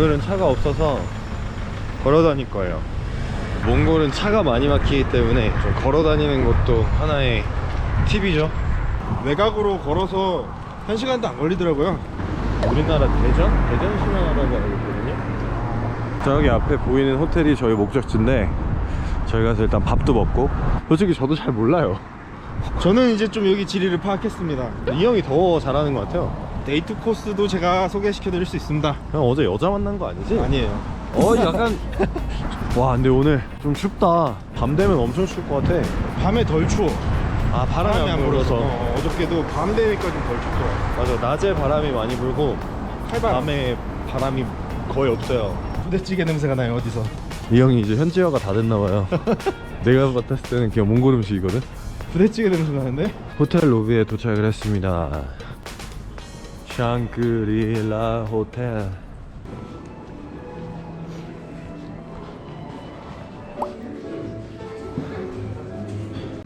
오늘은 차가 없어서 걸어 다닐 거예요. 몽골은 차가 많이 막히기 때문에 좀 걸어 다니는 것도 하나의 팁이죠. 외곽으로 걸어서 한 시간도 안 걸리더라고요. 우리나라 대전? 대전 시내라고 알고 있거든요. 저기 앞에 보이는 호텔이 저희 목적지인데 저희 가서 일단 밥도 먹고 솔직히 저도 잘 몰라요. 저는 이제 좀 여기 지리를 파악했습니다. 이 형이 더 잘하는 것 같아요. 데이트 코스도 제가 소개시켜 드릴 수 있습니다. 형 어제 여자 만난 거 아니지? 아니에요. 어 약간 와 근데 오늘 좀 춥다. 밤 되면 엄청 추울 것 같아. 밤에 덜 추워. 아 바람이 안 불어서. 어, 어저께도 밤 되니까 좀 덜 춥더라고요. 맞아 낮에 바람이 많이 불고 칼바람. 밤에 바람이 거의 없어요. 부대찌개 냄새가 나요 어디서? 이 형이 이제 현지화가 다 됐나 봐요. 내가 봤을 때는 그냥 몽골 음식이거든. 부대찌개 냄새 나는데? 호텔 로비에 도착을 했습니다. 샹그릴라 호텔.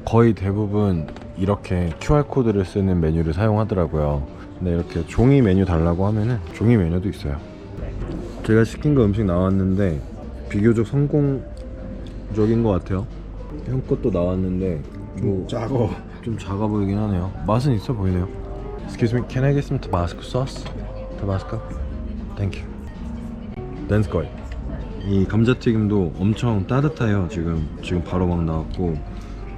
거의 대부분 이렇게 QR코드를 쓰는 메뉴를 사용하더라고요. 근데 이렇게 종이 메뉴 달라고 하면은 종이 메뉴도 있어요. 제가 시킨 거 음식 나왔는데 비교적 성공적인 것 같아요. 형 것도 나왔는데 뭐 작어. 좀 작아 보이긴 하네요. 맛은 있어 보이네요. Excuse me, can I get some Tabasco sauce? Tabasco? Thank you. That's good. 이 감자튀김도 엄청 따뜻해요. 지금 지금 바로 막 나왔고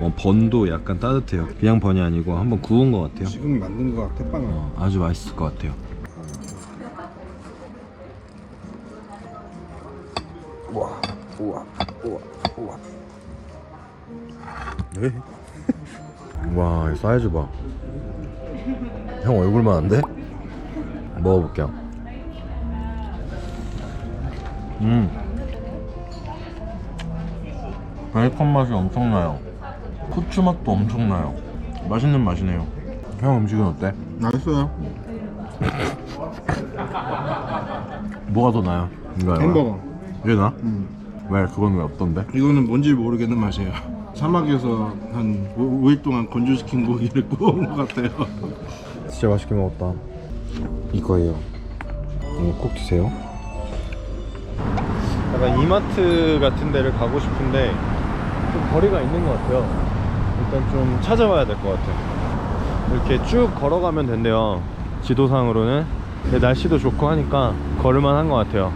어, 번도 약간 따뜻해요. 그냥 번이 아니고 한번 구운 것 같아요. 지금 만든 거 같아 빵을. 어, 아주 맛있을 것 같아요. 우와, 우와, 우와, 우와. 네. 와, 이 사이즈 봐. 형 얼굴만 한데? 먹어볼게요. 음. 베이컨 맛이 엄청나요. 후추 맛도 엄청나요. 맛있는 맛이네요. 형 음식은 어때? 맛있어요. 뭐가 더 나요? 이거요? 햄버거. 이게 나? 음. 왜 그건 왜 없던데? 이거는 뭔지 모르겠는 맛이에요. 사막에서 한 5 일 동안 건조시킨 고기를 구워온 것 같아요. 진짜 맛있게 먹었다. 이거예요. 이거 꼭 드세요. 약간 이마트 같은 데를 가고 싶은데 좀 거리가 있는 것 같아요. 일단 좀 찾아봐야 될 것 같아요. 이렇게 쭉 걸어가면 된대요. 지도상으로는. 날씨도 좋고 하니까 걸을만 한 것 같아요.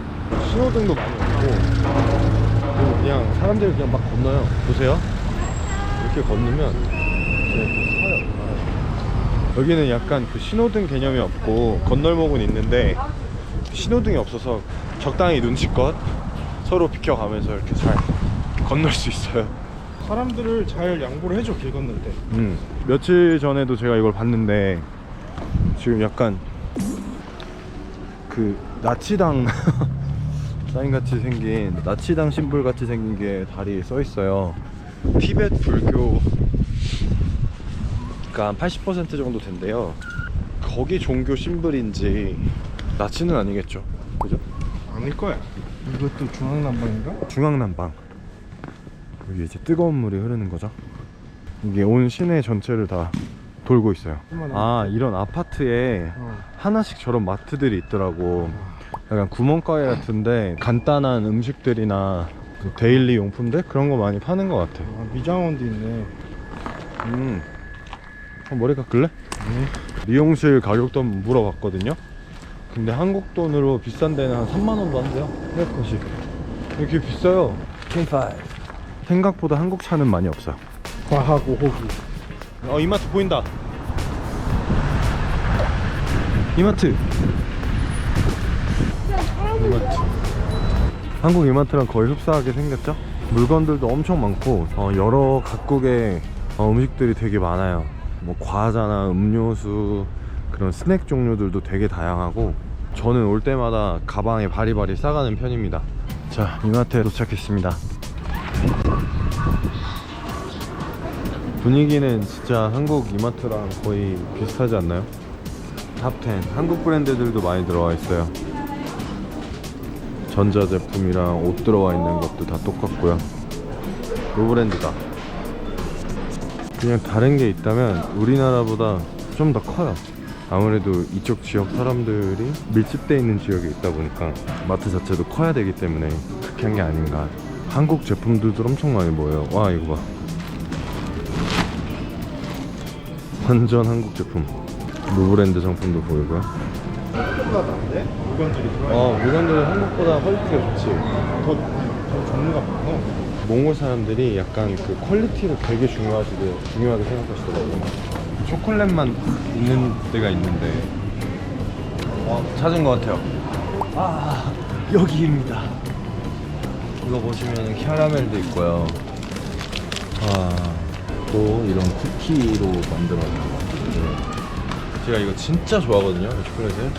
신호등도 많이 없고 그냥 사람들이 그냥 막 건너요. 보세요. 이렇게 건너면 이렇게 서요. 여기는 약간 그 신호등 개념이 없고 건널목은 있는데 신호등이 없어서 적당히 눈치껏 서로 비켜가면서 이렇게 잘 건널 수 있어요. 사람들을 잘 양보를 해줘 길 건널 때. 음. 며칠 전에도 제가 이걸 봤는데 지금 약간 그 나치당 사인 같이 생긴 나치당 심볼 같이 생긴 게 다리에 써 있어요. 티베트 불교 한 80% 정도 된대요. 거기 종교 심볼인지 나치는 아니겠죠, 그죠? 아닐 거야. 이것도 중앙난방인가? 중앙난방 여기 이제 뜨거운 물이 흐르는 거죠 이게 온 시내 전체를 다 돌고 있어요 아 이런 아파트에 어. 하나씩 저런 마트들이 있더라고 약간 구멍가게 같은데 간단한 음식들이나 그 데일리 용품들 그런 거 많이 파는 것 같아 아, 미장원도 있네. 음 어, 머리 깎을래? 미용실 가격도 한번 물어봤거든요. 근데 한국 돈으로 비싼 데는 한 3만원도 한대요 헤어컷이 이렇게 비싸요. 25 생각보다 한국 차는 많이 없어요. 과하고 호기. 어 이마트 보인다. 이마트. 이마트. 한국 이마트랑 거의 흡사하게 생겼죠? 물건들도 엄청 많고 어, 여러 각국의 어, 음식들이 되게 많아요 뭐 과자나 음료수 그런 스낵 종류들도 되게 다양하고 저는 올 때마다 가방에 바리바리 싸가는 편입니다. 자 이마트에 도착했습니다. 분위기는 진짜 한국 이마트랑 거의 비슷하지 않나요? 탑10 한국 브랜드들도 많이 들어와 있어요. 전자제품이랑 옷 들어와 있는 것도 다 똑같고요. 노브랜드다 그냥 다른 게 있다면 우리나라보다 좀 더 커요 아무래도 이쪽 지역 사람들이 밀집돼 있는 지역에 있다 보니까 마트 자체도 커야 되기 때문에 그렇게 한 게 아닌가. 한국 제품들도 엄청 많이 보여요. 와 이거 봐. 완전 한국 제품. 루브랜드 상품도 보이고요. 생각보다 물건들이 들어와 어 물건들은 한국보다 퀄리티가 좋지. 더, 더 종류가 많고 몽골 사람들이 약간 그 퀄리티를 되게 중요하시게 중요하게 생각하시더라고요. 초콜릿만 있는 데가 있는데 어, 찾은 것 같아요. 아 여기입니다. 이거 보시면 캐러멜도 있고요. 아또 이런 쿠키로 만들어진 제가 이거 진짜 좋아하거든요, 이 초콜릿을.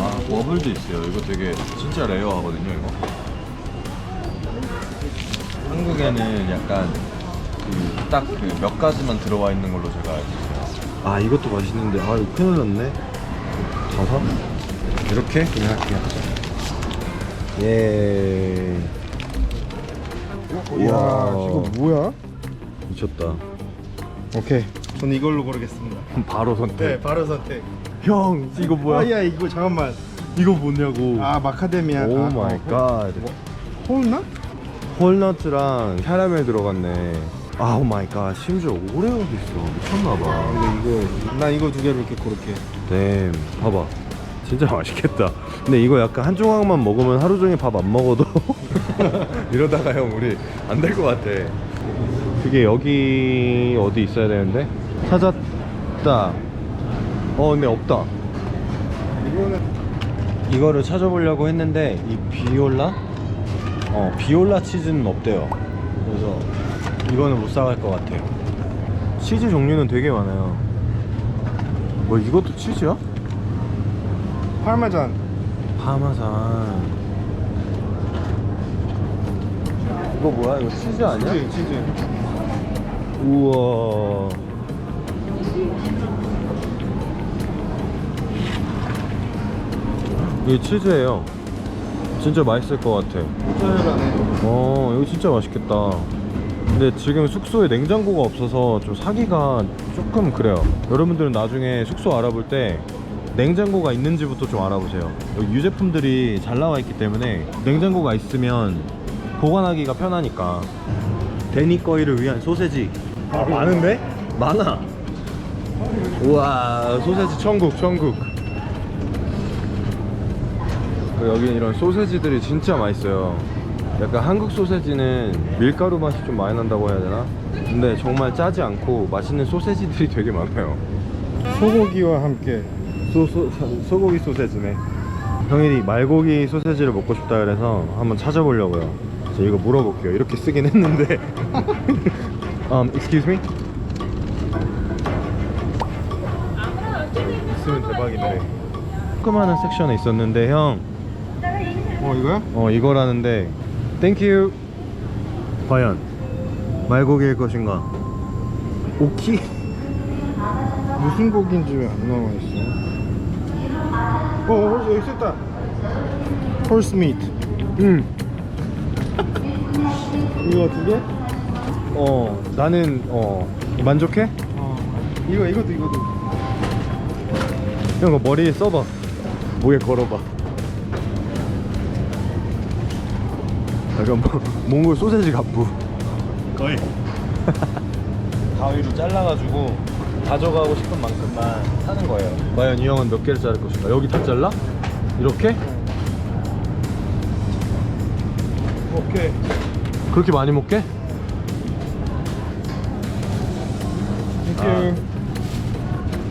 아 워블도 있어요. 이거 되게 진짜 레어하거든요, 이거. 한국에는 약간 그딱그 몇 가지만 들어와 있는 걸로 제가 알고 있어요. 아 이것도 맛있는데 아 이거 큰일 났네. 가서 이렇게 그냥 할게요. 예. 이야 이거 뭐야? 미쳤다. 오케이 전 이걸로 고르겠습니다 바로 선택. 네 바로 선택 형 이거 뭐야? 아야 이거 잠깐만 이거 뭐냐고. 아 마카데미아 오 아, 마이 어, 갓. 홀나? 홀넛이랑 캐러멜 들어갔네. 아, 오 마이 갓. 심지어 오레오도 있어. 미쳤나봐. 근데 이거 나 이거 두 개로 이렇게 고를게 네, 봐봐. 진짜 맛있겠다. 근데 이거 약간 한 조각만 먹으면 하루 종일 밥 안 먹어도 이러다가 형 우리 안 될 것 같아. 그게 여기 어디 있어야 되는데? 찾았다. 어, 근데 없다. 이거는 이거를 찾아보려고 했는데 이 비올라? 어, 비올라 치즈는 없대요. 그래서 이거는 못 사갈 것 같아요. 치즈 종류는 되게 많아요. 뭐 이것도 치즈야? 파르메잔 파마산. 이거 뭐야? 이거 치즈 아니야? 치즈 치즈 우와. 이게 치즈예요. 진짜 맛있을 것 같아. 어, 이거 진짜 맛있겠다. 근데 지금 숙소에 냉장고가 없어서 좀 사기가 조금 그래요. 여러분들은 나중에 숙소 알아볼 때 냉장고가 있는지부터 좀 알아보세요. 여기 유제품들이 잘 나와 있기 때문에 냉장고가 있으면 보관하기가 편하니까. 데니 거이를 위한 소세지. 아, 많은데? 많아. 우와, 소세지 천국, 천국. 그 여기 이런 소세지들이 진짜 맛있어요. 약간 한국 소세지는 밀가루 맛이 좀 많이 난다고 해야 되나? 근데 정말 짜지 않고 맛있는 소세지들이 되게 많아요. 소고기와 함께 소, 소, 소, 고기 소세지네. 형일이 말고기 소세지를 먹고 싶다 그래서 한번 찾아보려고요. 저 이거 물어볼게요. 이렇게 쓰긴 했는데. um, excuse me? 있으면 대박이네. 조그마한 섹션에 있었는데 형, 어 이거야? 어 이거라는데 땡큐 과연 말고기일 것인가 오키? 무슨 고기인지 왜 안 나와 있어? 어, 어 홀스 여기 있었다. 홀스 미트. 응 이거 두 개? 어 나는 어 만족해? 어. 이거 이것도 이것도. 형 이거 머리에 써봐 목에 걸어봐 약간 뭐, 몽골 소세지 갑부 거의. 가위로 잘라가지고 가져가고 싶은 만큼만 사는 거예요 과연 이 형은 몇 개를 자를 것인가 여기 다 잘라? 이렇게? 오케이. 그렇게 많이 먹게? 땡큐.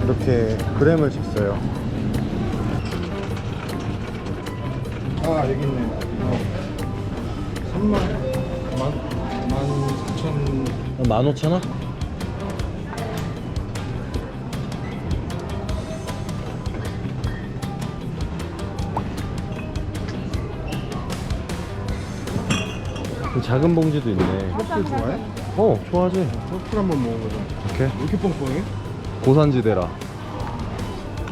이렇게 그램을 쟀어요 아 여기 있네. 어. 3만 만? 만 4천 15,000원? 그 작은 봉지도 있네 커플 좋아해? 어 좋아하지 커플 한번 먹어보자. 오케이 왜 이렇게 뻥뻥해? 고산지대라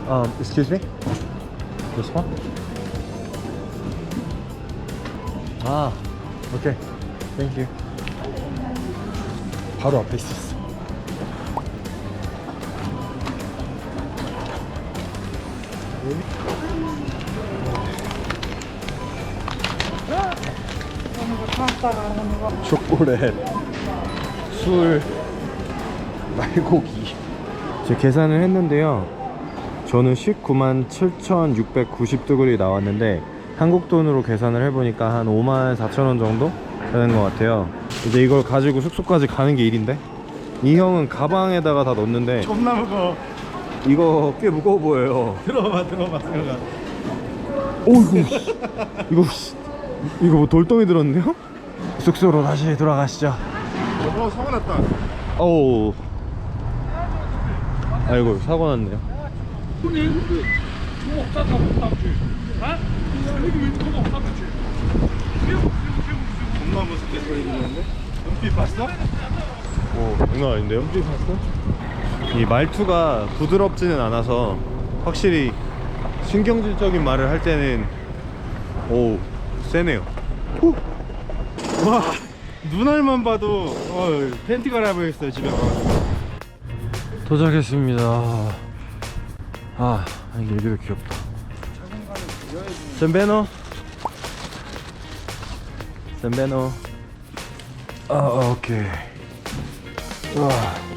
um, excuse me? This one? 아 오케이 땡큐 바로 앞에 있었어 초콜릿, 술, 말고기. 제 계산을 했는데요. 저는 19만 7,690 두글이 나왔는데 한국 돈으로 계산을 해보니까 한 5만 4천 원 정도 되는 것 같아요. 이제 이걸 가지고 숙소까지 가는 게 일인데 이 형은 가방에다가 다 넣었는데 겁나 무거워. 이거 꽤 무거워 보여요. 들어봐, 들어봐, 들어가. 오이구 이거 씨, 이거 뭐 돌덩이 들었네요? 숙소로 다시 돌아가시죠. 어, 사고 났다. 어우 아이고 사고 났네요. 겁나 무섭게 소리 들리는데? 눈빛 봤어? 오 장난 아닌데요? 눈빛 봤어? 이 말투가 부드럽지는 않아서 확실히 신경질적인 말을 할 때는 오 세네요. 와, 눈알만 봐도 어, 팬티 갈아입어야겠어요, 집에 가가지고. 도착했습니다. 아 이게 이렇게 귀엽다. 젠베노. 젠베노. 아 오케이. 와.